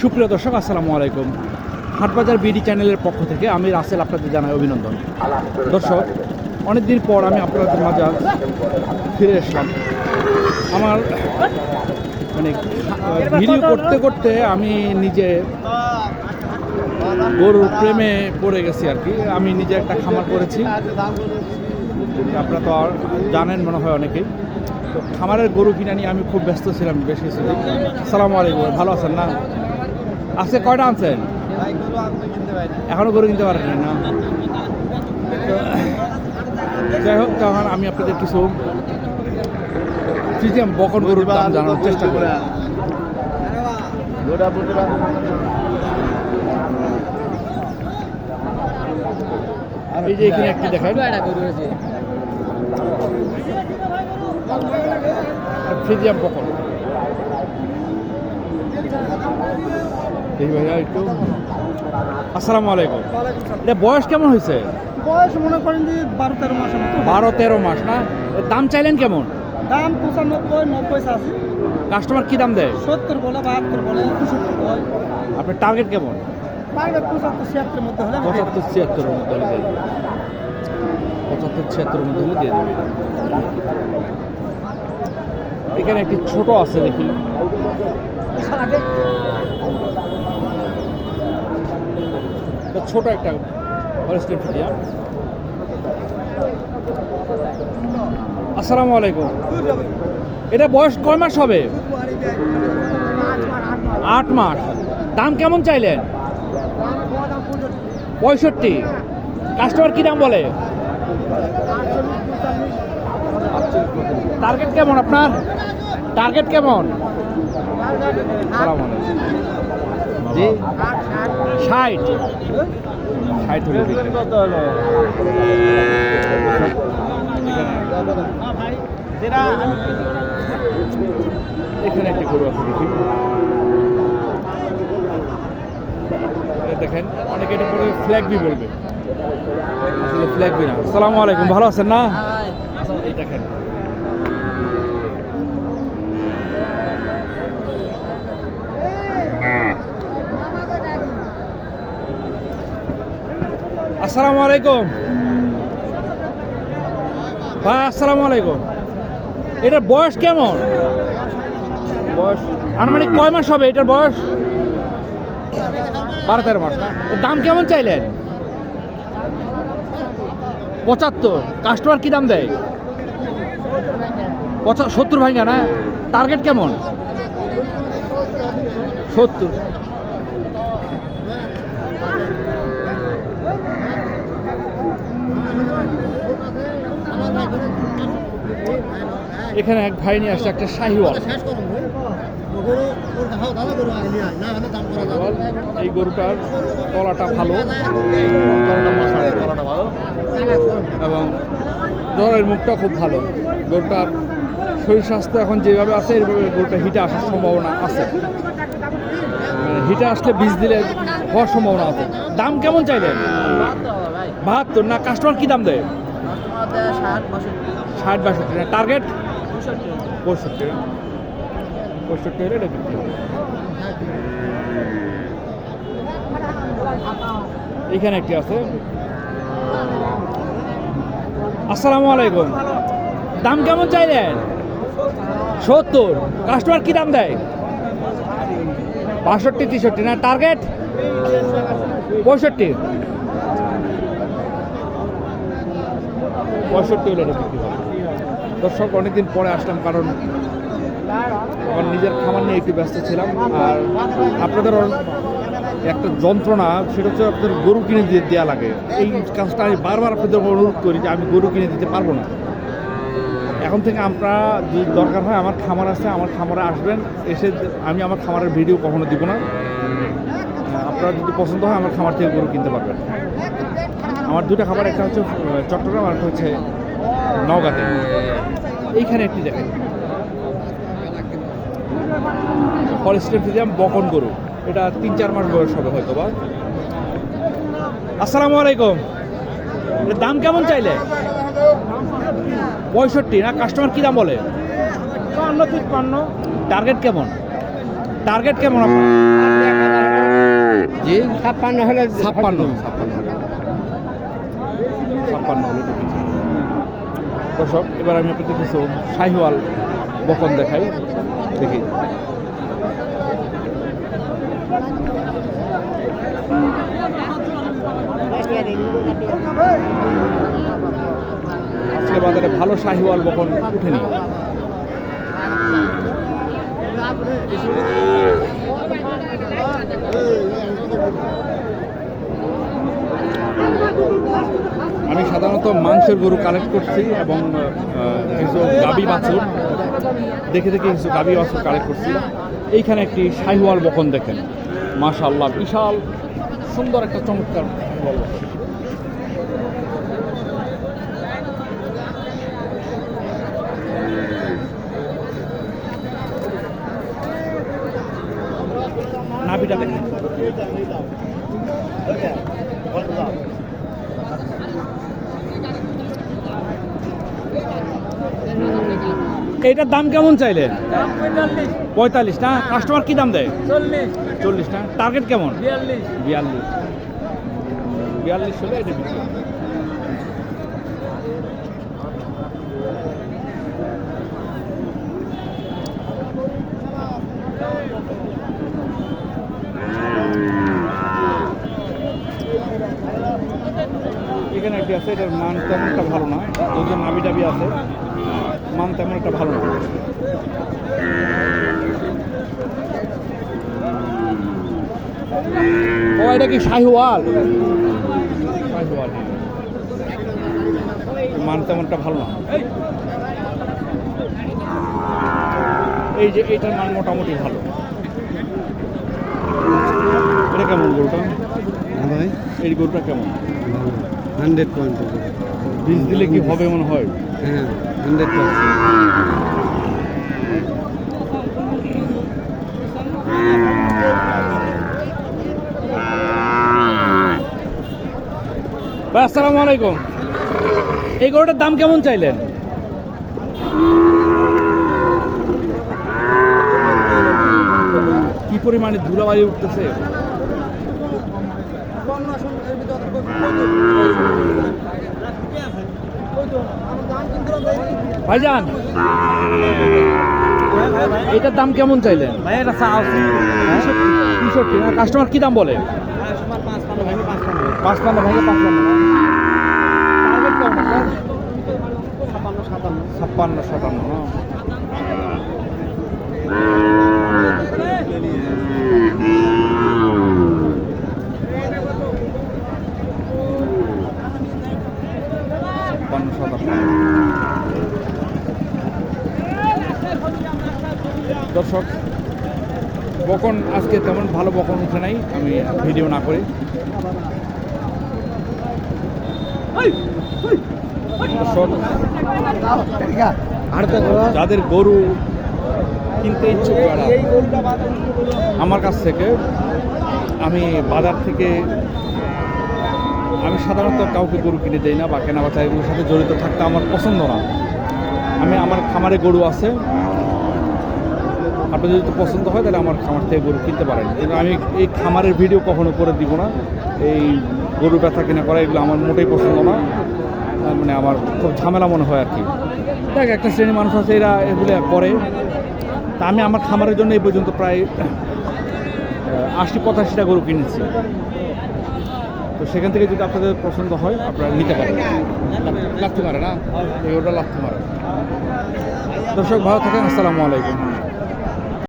সুপ্রিয় দর্শক, আসসালামু আলাইকুম। হাটবাজার বিডি চ্যানেলের পক্ষ থেকে আমি রাসেল আপনাদের জানাই অভিনন্দন। দর্শক, অনেকদিন পর আমি আপনাদের মাঝে ফিরে এসলাম। আমার মানে ভিডিও করতে করতে আমি নিজে গরুর প্রেমে পড়ে গেছি আর কি। আমি নিজে একটা খামার করেছি। আপনারা তো আর জানেন মনে হয় অনেকেই। তো খামারের গরু কিনা নিয়ে আমি খুব ব্যস্ত ছিলাম বেশ কিছুদিন। সালামু আলাইকুম, ভালো আছেন না? আজকে কয়টা আনছেন? এখনও গরু কিনতে পারেন না? যাই হোক তখন আমি আপনাদের কিছু ফ্রিজিয়াম বকন গরুর দাম জানানোর চেষ্টা করি। এই যে এখানে একটি দেখায় ফ্রিজিয়াম বকন ভাইয়া একটু। আসসালামু আলাইকুম। এটা বয়স কেমন হয়েছে? বয়স মনে করেন যে বারো তেরো মতো বারো তেরো মাস না? দাম চাইলেন কেমন? দাম পঁচানব্বই নব্বই আছে। কাস্টমার কি দাম দেয়? সত্তর বলে বাহাত্তর বলে আপনার টার্গেট কেমন? টার্গেট পঁচাত্তর ছিয়াত্তরের মধ্যে হলে পঁচাত্তর ছিয়াত্তরের মধ্যে হলে দিয়ে পঁচাত্তর ছিয়াত্তরের মধ্যে হলে দিয়ে দেবে এখানে একটি ছোট আছে দেখি। এটা ছোট একটা হলস্টেন ফিটিয়া আসসালামু আলাইকুম। এটা বয়স কয় মাস হবে? আট মাস। দাম কেমন চাইলেন? পঁয়ষট্টি। কাস্টমার কী দাম বলে? টার্গেট কেমন আপনার? টার্গেট কেমন। জি। ষাট। ষাট হলে বিক্রি। এখানে একটি গরু আছে দেখি। দেখেন অনেকে এটা পরে ফ্ল্যাগ বি বলবে। আসলে ফ্ল্যাগ বি না। আসসালামু আলাইকুম ভালো আছেন না? দেখেন আসসালামু আলাইকুম। ভাই আসসালামু আলাইকুম। এটার বয়স কেমন? বয়স আনুমানিক কয় মাস হবে এটার বয়স? বারো তেরো মাস। দাম কেমন চাইলেন? পঁচাত্তর। কাস্টমার কি দাম দেয়? পঁচা সত্তর ভাইঙ্গা না? টার্গেট কেমন? সত্তর। এখানে এক ভাই নিয়ে আসছে, একটা শাহিওয়াল। এই গরুটার তলাটা ভালো। এবং জ্বরের মুখটা খুব ভালো। গরুটার শরীর স্বাস্থ্য এখন যেভাবে আছে এইভাবে গরুটা হিটে আসার সম্ভাবনা আছে। মানে হিটে আসলে বীজ দিলে হওয়ার সম্ভাবনা আছে। দাম কেমন চাইলেন? বাহাত্তর। না কাস্টমার কি দাম দেয়? ষাট বাষট্টি। না টার্গেট পঁয়ষট্টি। পঁয়ষট্টি। হলে এটা বিক্রি এখানে একটি আছে। আসসালামু আলাইকুম। দাম কেমন চাইলেন? সত্তর। কাস্টমার কি দাম দেয়? বাষট্টি তেষট্টি না টার্গেট পঁয়ষট্টি। পঁয়ষট্টি হলে এটা বিক্রি হবে। দর্শক, অনেকদিন পরে আসলাম কারণ আমার নিজের খামার নিয়ে একটু ব্যস্ত ছিলাম। আর আপনাদের একটা যন্ত্রণা, সেটা হচ্ছে আপনাদের গরু কিনে দিয়ে দেওয়া লাগে। এই কাজটা আমি বারবার আপনাদের অনুরোধ করি যে আমি গরু কিনে দিতে পারব না। এখন থেকে আমরা যদি দরকার হয়, আমার খামার আছে, আমার খামারে আসবেন। এসে আমি আমার খামারের ভিডিও কখনো দিব না। আপনারা যদি পছন্দ হয়, আমার খামার থেকে গরু কিনতে পারবেন। আমার দুটো খাবার একটা হচ্ছে চট্টগ্রাম আর একটা হচ্ছে নওগাঁতে। এইখানে একটি দেখেন। হলস্টেন ফিজিয়াম বকন গরু। এটা তিন চার মাস বয়স হবে হয়তো বা। আসসালামু আলাইকুম। দাম কেমন চাইলে? পঁয়ষট্টি না কাস্টমার কি দাম বলে? বান্ন তিপ্পান্ন। টার্গেট কেমন? টার্গেট কেমন আপনার? জি ছাপ্পান্ন হলে ছাপ্পান্ন। ছাপ্পান্ন ছাপ্পান্ন হলে। দর্শক, এবার আমি আপনাদের কিছু শাহিওয়াল বকন দেখাই, দেখি। আজকে বাজারে ভালো শাহিওয়াল বকন উঠেনি। আমি সাধারণত মাংসের গরু কালেক্ট করছি এবং কিছু গাবি বাছুর, দেখে দেখে কিছু গাবি বাছুর কালেক্ট করছি। এইখানে একটি শাহিওয়াল বকন দেখেন মাশাল্লাহ বিশাল সুন্দর একটা চমৎকার নাভিটা দেখেন। এইটার দাম কেমন চাইলেন পঁয়তাল্লিশ না? কাস্টমার কি দাম দেয়? চল্লিশ। চল্লিশ না? টার্গেট কেমন? বিয়াল্লিশ। বিয়াল্লিশ। বিয়াল্লিশ হলে এটা আছে এটার মান তেমন একটা ভালো না। যদিও নাবি টাবি আছে মান তেমন একটা ভালো না। ও এটা কি শাহিওয়াল? শাহিওয়াল। মান তেমনটা ভালো না। এই যে এটার মান মোটামুটি ভালো। এটা কেমন গরুটা? ভাই এই গরুটা কেমন? হান্ড্রেড পয়েন্ট বীজ দিলে কি হবে মনে হয়? হ্যাঁ হান্ড্রেড পার্সেন্ট আসসালামু আলাইকুম। এই গরুটার দাম কেমন চাইলেন? কি পরিমাণে ধুলাবালি উঠতেছে? ভাইজান এটার দাম কেমন চাইলেন? কাস্টমার কি দাম বলে? ভাঙে সাতান্ন ছাপ্পান্ন সাতান্ন দর্শক, বকন, আজকে তেমন ভালো বকন উঠে নাই, আমি ভিডিও না করি। যাদের গরু কিনতে ইচ্ছুক আমার কাছ থেকে আমি বাজার থেকে আমি সাধারণত কাউকে গরু কিনে দেই না বা কেনা বাচ্চা এগুলোর সাথে জড়িত থাকতে আমার পছন্দ না। আমি, আমার খামারে গরু আছে। আপনার যদি পছন্দ হয়, তাহলে আমার খামার থেকে গরু কিনতে পারেন। কিন্তু আমি এই খামারের ভিডিও কখনো করে দিব না। এই গরু ব্যথা কিনা করা, এগুলো আমার মোটেই পছন্দ না। মানে আমার খুব ঝামেলা মনে হয় আর কি। দেখ, একটা শ্রেণির মানুষ আছে, এরা এগুলো করে। তা আমি আমার খামারের জন্য এই পর্যন্ত প্রায় আশি পঁচাশিটা গরু কিনেছি। তো সেখান থেকে যদি আপনাদের পছন্দ হয়, আপনারা নিতে পারেন। লাথি মারে না? এই ওটা লাথি মারে। দর্শক, ভালো থাকেন, আসসালামু আলাইকুম।